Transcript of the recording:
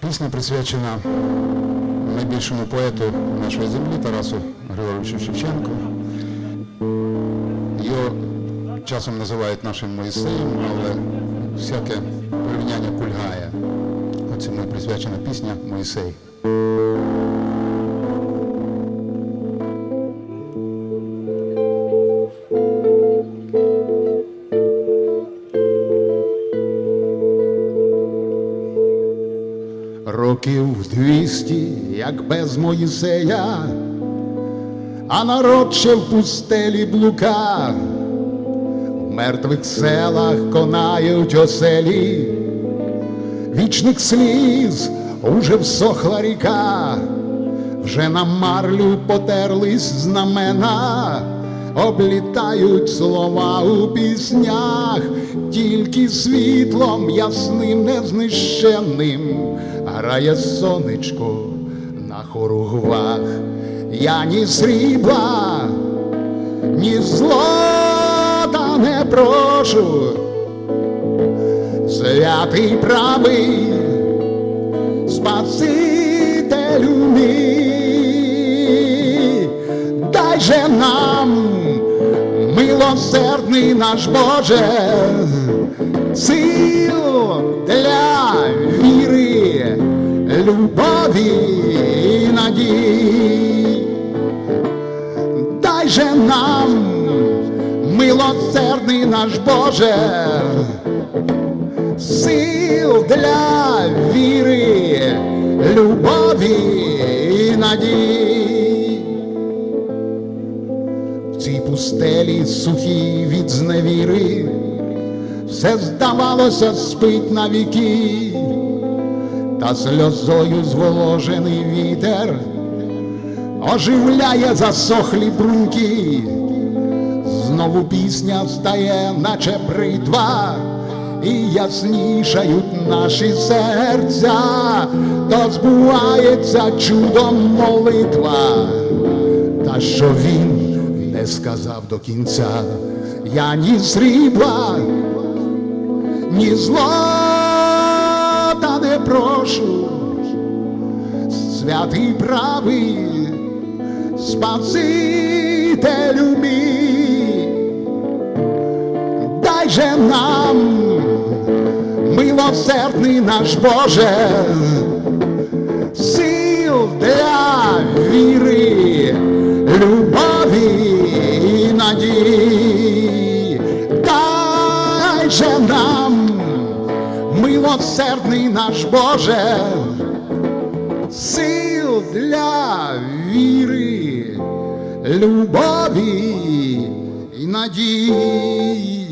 Пісня присвячена найбільшому поету нашої землі Тарасу Григоровичу Шевченку. Його часом називають нашим Моїсеєм, але всяке порівняння кульгає. Оце присвячена пісня Моїсей. Років двісті, як без Моїсея, а народ ще в пустелі блука, в мертвих селах конають оселі, вічних сліз уже всохла ріка, вже на марлю потерлись знамена, облітають слова у піснях, тільки світлом ясним, незнищенним грає сонечко на хоругвах. Я ні срібла, ні злота не прошу, святий правий, спасителю мій, дай же нам, милосердний наш Боже, сил для любові і надій. Дай же нам, милосердний наш Боже, сил для віри, любові і надій. В цій пустелі сухій від зневіри, все здавалося спить на віки, та сльозою зволожений вітер оживляє засохлі бруньки, знову пісня стає, наче бритва, і яснішають наші серця, то збувається чудом молитва, та що він не сказав до кінця, я ні срібла, ні не прошу, святий правий, спасителю мій, дай же нам, милосердний наш Боже, сил для віри, любові і надії, милосердний наш Боже, сил для віри, любові і надії.